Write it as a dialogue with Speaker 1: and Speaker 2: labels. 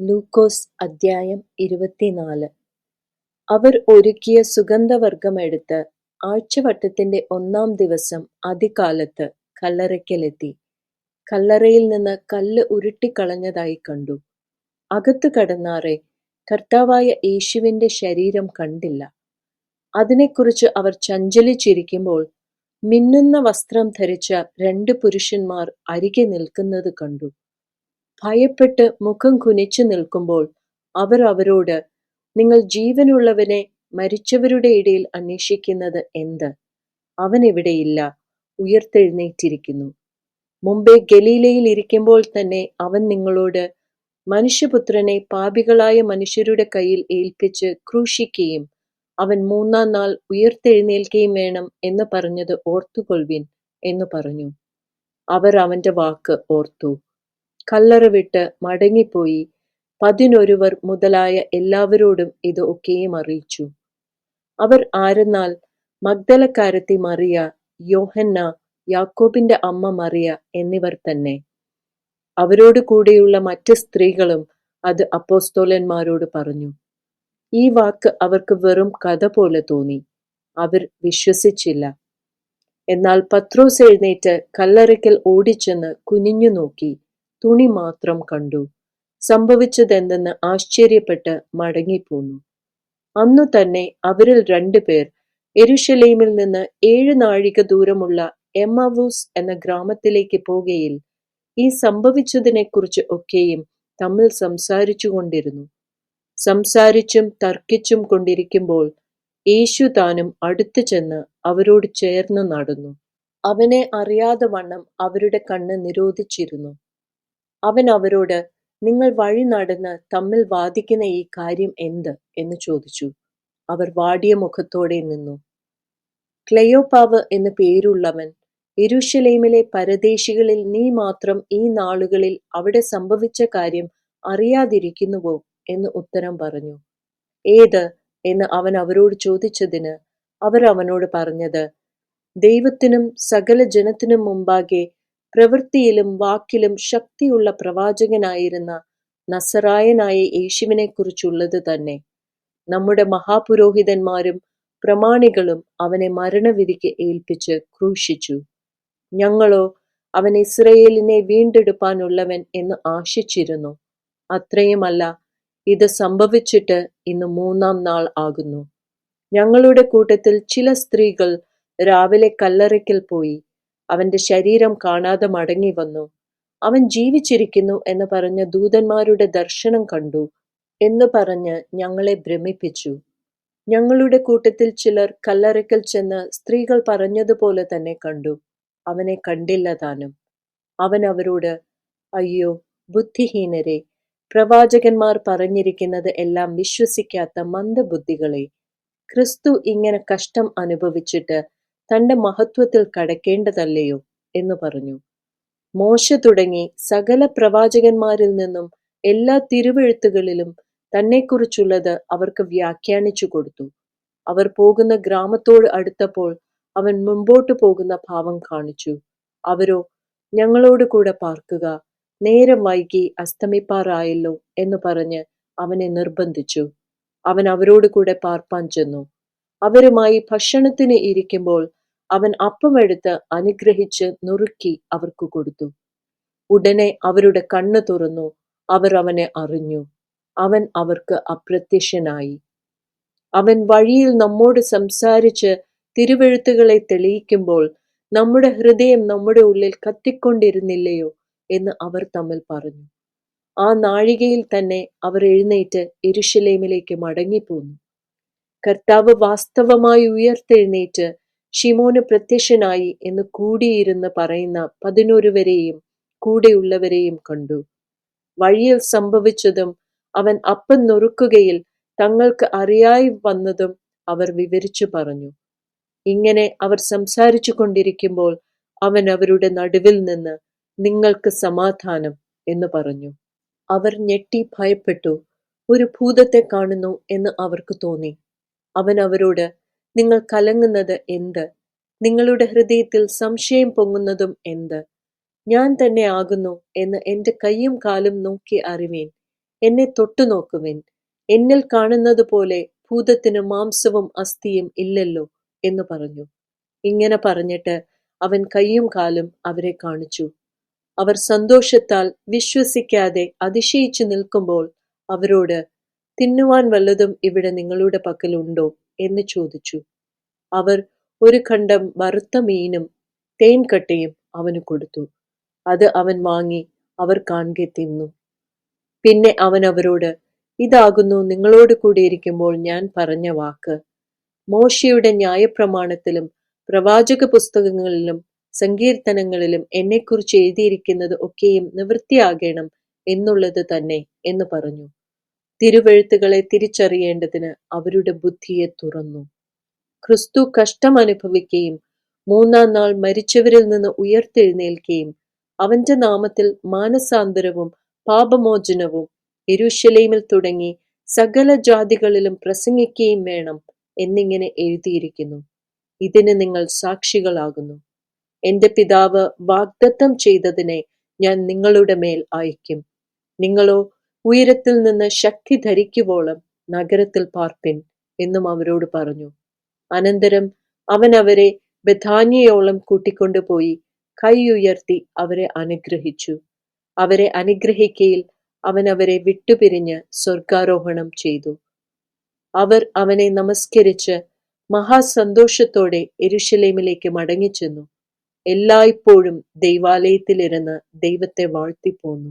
Speaker 1: ലൂക്കോസ് അദ്ധ്യായം ഇരുപത്തിനാല്. അവർ ഒരുക്കിയ സുഗന്ധവർഗമെടുത്ത് ആഴ്ചവട്ടത്തിന്റെ ഒന്നാം ദിവസം അതികാലത്ത് കല്ലറയ്ക്കലെത്തി. കല്ലറയിൽ നിന്ന് കല്ല് ഉരുട്ടിക്കളഞ്ഞതായി കണ്ടു. അകത്തു കടന്നാറെ കർത്താവായ യേശുവിന്റെ ശരീരം കണ്ടില്ല. അതിനെക്കുറിച്ച് അവർ ചഞ്ചലിച്ചിരിക്കുമ്പോൾ മിന്നുന്ന വസ്ത്രം ധരിച്ച രണ്ട് പുരുഷന്മാർ അരികെ നിൽക്കുന്നത് കണ്ടു. ഭയപ്പെട്ട് മുഖം കുനിച്ചു നിൽക്കുമ്പോൾ അവർ അവരോട് നിങ്ങൾ ജീവനുള്ളവനെ മരിച്ചവരുടെ ഇടയിൽ അന്വേഷിക്കുന്നത് എന്ത്? അവൻ ഇവിടെയില്ല ഉയർത്തെഴുന്നേറ്റിരിക്കുന്നു. മുമ്പേ ഗലീലയിൽ ഇരിക്കുമ്പോൾ തന്നെ അവൻ നിങ്ങളോട് മനുഷ്യപുത്രനെ പാപികളായ മനുഷ്യരുടെ കയ്യിൽ ഏൽപ്പിച്ച് ക്രൂശിക്കുകയും അവൻ മൂന്നാം നാൾ ഉയർത്തെഴുന്നേൽക്കുകയും വേണം എന്ന് പറഞ്ഞത് ഓർത്തുകൊള്ളുവിൻ എന്ന് പറഞ്ഞു. അവർ അവന്റെ വാക്ക് ഓർത്തു. കല്ലറ വിട്ട് മടങ്ങിപ്പോയി. പതിനൊരുവർ മുതലായ എല്ലാവരോടും ഇത് ഒക്കെയും അറിയിച്ചു. അവർ ആരെന്നാൽ മഗ്ദലക്കാരത്തി മറിയ യോഹന്ന യാക്കോബിന്റെ അമ്മ മറിയ എന്നിവർ തന്നെ. അവരോട് കൂടെയുള്ള മറ്റ് സ്ത്രീകളും അത് അപ്പോസ്തോലന്മാരോട് പറഞ്ഞു. ഈ വാക്ക് അവർക്ക് വെറും കഥ പോലെ തോന്നി. അവർ വിശ്വസിച്ചില്ല. എന്നാൽ പത്രോസ് എഴുന്നേറ്റ് കല്ലറയ്ക്കൽ ഓടിച്ചെന്ന് കുനിഞ്ഞു നോക്കി തുണി മാത്രം കണ്ടു. സംഭവിച്ചതെന്തെന്ന് ആശ്ചര്യപ്പെട്ട് മടങ്ങിപ്പോന്നു. അന്നു തന്നെ അവരിൽ രണ്ടുപേർ എരുഷലേമിൽ നിന്ന് ഏഴ് നാഴിക ദൂരമുള്ള എമ്മവൂസ് എന്ന ഗ്രാമത്തിലേക്ക് പോകയിൽ ഈ സംഭവിച്ചതിനെക്കുറിച്ച് ഒക്കെയും തമ്മിൽ സംസാരിച്ചു കൊണ്ടിരുന്നു സംസാരിച്ചും തർക്കിച്ചും കൊണ്ടിരിക്കുമ്പോൾ യേശു താനും അടുത്തു ചെന്ന് അവരോട് ചേർന്ന് നടന്നു. അവനെ അറിയാതെ വണ്ണം അവരുടെ കണ്ണ് നിരോധിച്ചിരുന്നു. അവൻ അവരോട് നിങ്ങൾ വഴി നടന്ന് തമ്മിൽ വാദിക്കുന്ന ഈ കാര്യം എന്ത്? എന്ന് ചോദിച്ചു. അവർ വാടിയ മുഖത്തോടെ നിന്നു. ക്ലെയോപാവ് എന്ന് പേരുള്ളവൻ യെരൂശലേമിലെ പരദേശികളിൽ നീ മാത്രം ഈ നാളുകളിൽ അവിടെ സംഭവിച്ച കാര്യം അറിയാതിരിക്കുന്നുവോ? എന്ന് ഉത്തരം പറഞ്ഞു. ഏത്? എന്ന് അവൻ അവരോട് ചോദിച്ചതിന് അവർ അവനോട് പറഞ്ഞത് ദൈവത്തിനും സകല ജനത്തിനും മുമ്പാകെ പ്രവൃത്തിയിലും വാക്കിലും ശക്തിയുള്ള പ്രവാചകനായിരുന്ന നസറായനായ യേശുവിനെ കുറിച്ചുള്ളത് തന്നെ. നമ്മുടെ മഹാപുരോഹിതന്മാരും പ്രമാണികളും അവനെ മരണവിധിക്ക് ഏൽപ്പിച്ച് ക്രൂശിച്ചു. ഞങ്ങളോ അവൻ ഇസ്രയേലിനെ വീണ്ടെടുപ്പാനുള്ളവൻ എന്ന് ആശിച്ചിരുന്നു. അത്രയുമല്ല ഇത് സംഭവിച്ചിട്ട് ഇന്ന് മൂന്നാം നാൾ ആകുന്നു. ഞങ്ങളുടെ കൂട്ടത്തിൽ ചില സ്ത്രീകൾ രാവിലെ കല്ലറയ്ക്കൽ പോയി. അവന്റെ ശരീരം കാണാതെ മടങ്ങി വന്നു. അവൻ ജീവിച്ചിരിക്കുന്നു എന്ന് പറഞ്ഞ ദൂതന്മാരുടെ ദർശനം കണ്ടു എന്ന് പറഞ്ഞ് ഞങ്ങളെ ഭ്രമിപ്പിച്ചു. ഞങ്ങളുടെ കൂട്ടത്തിൽ ചിലർ കല്ലറയ്ക്കൽ ചെന്ന് സ്ത്രീകൾ പറഞ്ഞതുപോലെ തന്നെ കണ്ടു. അവനെ കണ്ടില്ല താനും. അവൻ അവരോട് അയ്യോ ബുദ്ധിഹീനരെ പ്രവാചകന്മാർ പറഞ്ഞിരിക്കുന്നത് എല്ലാം വിശ്വസിക്കാത്ത മന്ദബുദ്ധികളെ ക്രിസ്തു ഇങ്ങനെ കഷ്ടം അനുഭവിച്ചിട്ട് തന്റെ മഹത്വത്തിൽ കടക്കേണ്ടതല്ലയോ എന്ന് പറഞ്ഞു. മോശ തുടങ്ങി സകല പ്രവാചകന്മാരിൽ നിന്നും എല്ലാ തിരുവെഴുത്തുകളിലും തന്നെക്കുറിച്ചുള്ളത് അവർക്ക് വ്യാഖ്യാനിച്ചു കൊടുത്തു. അവർ പോകുന്ന ഗ്രാമത്തോട് അടുത്തപ്പോൾ അവൻ മുമ്പോട്ട് പോകുന്ന ഭാവം കാണിച്ചു. അവരോ ഞങ്ങളോട് കൂടെ പാർക്കുക നേരം വൈകി അസ്തമിപ്പാറായല്ലോ എന്ന് പറഞ്ഞ് അവനെ നിർബന്ധിച്ചു. അവൻ അവരോട് കൂടെ പാർപ്പാൻ ചെന്നു. അവരുമായി ഭക്ഷണത്തിന് ഇരിക്കുമ്പോൾ അവൻ അപ്പമെടുത്ത് അനുഗ്രഹിച്ച് നുറുക്കി അവർക്ക് കൊടുത്തു. ഉടനെ അവരുടെ കണ്ണ് തുറന്നു. അവർ അവനെ അറിഞ്ഞു. അവൻ അവർക്ക് അപ്രത്യക്ഷനായി. അവൻ വഴിയിൽ നമ്മോട് സംസാരിച്ച് തിരുവെഴുത്തുകളെ തെളിയിക്കുമ്പോൾ നമ്മുടെ ഹൃദയം നമ്മുടെ ഉള്ളിൽ കത്തിക്കൊണ്ടിരുന്നില്ലയോ എന്ന് അവർ തമ്മിൽ പറഞ്ഞു. ആ നാഴികയിൽ തന്നെ അവർ എഴുന്നേറ്റ് എരുഷലേമിലേക്ക് മടങ്ങിപ്പോന്നു. കർത്താവ് വാസ്തവമായി ഉയർത്തെഴുന്നേറ്റ് ഷിമോന് പ്രത്യക്ഷനായി എന്ന് കൂടിയിരുന്ന് പറയുന്ന പതിനൊരുവരെയും കൂടെയുള്ളവരെയും കണ്ടു. വഴിയിൽ സംഭവിച്ചതും അവൻ അപ്പം നുറുക്കുകയിൽ തങ്ങൾക്ക് അറിയായി വന്നതും അവർ വിവരിച്ചു പറഞ്ഞു. ഇങ്ങനെ അവർ സംസാരിച്ചു കൊണ്ടിരിക്കുമ്പോൾ അവൻ അവരുടെ നടുവിൽ നിന്ന് നിങ്ങൾക്ക് സമാധാനം എന്ന് പറഞ്ഞു. അവർ ഞെട്ടി ഭയപ്പെട്ടു. ഒരു ഭൂതത്തെ കാണുന്നു എന്ന് അവർക്ക് തോന്നി. അവൻ അവരോട് നിങ്ങൾ കലങ്ങുന്നത് എന്ത്? നിങ്ങളുടെ ഹൃദയത്തിൽ സംശയം പൊങ്ങുന്നതും എന്ത്? ഞാൻ തന്നെ ആകുന്നു എന്ന് എന്റെ കൈയും കാലും നോക്കി അറിവേൻ. എന്നെ തൊട്ടു തൊട്ടുനോക്കുവിൻ എന്നിൽ കാണുന്നത് പോലെ ഭൂതത്തിന് മാംസവും അസ്ഥിയും ഇല്ലല്ലോ എന്ന് പറഞ്ഞു. ഇങ്ങനെ പറഞ്ഞിട്ട് അവൻ കൈയും കാലും അവരെ കാണിച്ചു. അവർ സന്തോഷത്താൽ വിശ്വസിക്കാതെ അതിശയിച്ചു നിൽക്കുമ്പോൾ അവരോട് തിന്നുവാൻ വല്ലതും ഇവിടെ നിങ്ങളുടെ പക്കലുണ്ടോ? എന്ന് ചോദിച്ചു. അവർ ഒരു ഖണ്ഡം വറുത്ത മീനും തേൻകട്ടയും അവന് കൊടുത്തു. അത് അവൻ വാങ്ങി അവർ കാണെ തിന്നു. പിന്നെ അവൻ അവരോട് ഇതാകുന്നു നിങ്ങളോട് കൂടിയിരിക്കുമ്പോൾ ഞാൻ പറഞ്ഞ വാക്ക്. മോശയുടെ ന്യായപ്രമാണത്തിലും പ്രവാചക പുസ്തകങ്ങളിലും സങ്കീർത്തനങ്ങളിലും എന്നെക്കുറിച്ച് എഴുതിയിരിക്കുന്നത് ഒക്കെയും നിവൃത്തിയാകണം എന്നുള്ളത് തന്നെ എന്ന് പറഞ്ഞു. തിരുവെഴുത്തുകളെ തിരിച്ചറിയേണ്ടതിന് അവരുടെ ബുദ്ധിയെ തുറന്നു. ക്രിസ്തു കഷ്ടം അനുഭവിക്കുകയും മൂന്നാം നാൾ മരിച്ചവരിൽ നിന്ന് ഉയർത്തെഴുന്നേൽക്കുകയും അവന്റെ നാമത്തിൽ മാനസാന്തരവും പാപമോചനവും യെരൂശലേമിൽ തുടങ്ങി സകല ജാതികളിലും പ്രസംഗിക്കുകയും വേണം എന്നിങ്ങനെ എഴുതിയിരിക്കുന്നു. ഇതിന് നിങ്ങൾ സാക്ഷികളാകുന്നു. എന്റെ പിതാവ് വാഗ്ദത്തം ചെയ്തതിനെ ഞാൻ നിങ്ങളുടെ മേൽ അയക്കും നിങ്ങളോ ഉയരത്തിൽ നിന്ന് ശക്തി ധരിക്കുവോളം നഗരത്തിൽ പാർപ്പിൻ എന്നും അവരോട് പറഞ്ഞു. അനന്തരം അവൻ അവരെ ബഥാന്യയോളം കൂട്ടിക്കൊണ്ടുപോയി കൈയുയർത്തി അവരെ അനുഗ്രഹിച്ചു. അവരെ അനുഗ്രഹിക്കയിൽ അവൻ അവരെ വിട്ടുപിരിഞ്ഞ് സ്വർഗാരോഹണം ചെയ്തു. അവർ അവനെ നമസ്കരിച്ച് മഹാസന്തോഷത്തോടെ എരുഷലേമിലേക്ക് മടങ്ങിച്ചെന്നു. എല്ലായ്പ്പോഴും ദൈവാലയത്തിലിരുന്ന് ദൈവത്തെ വാഴ്ത്തിപ്പോന്നു.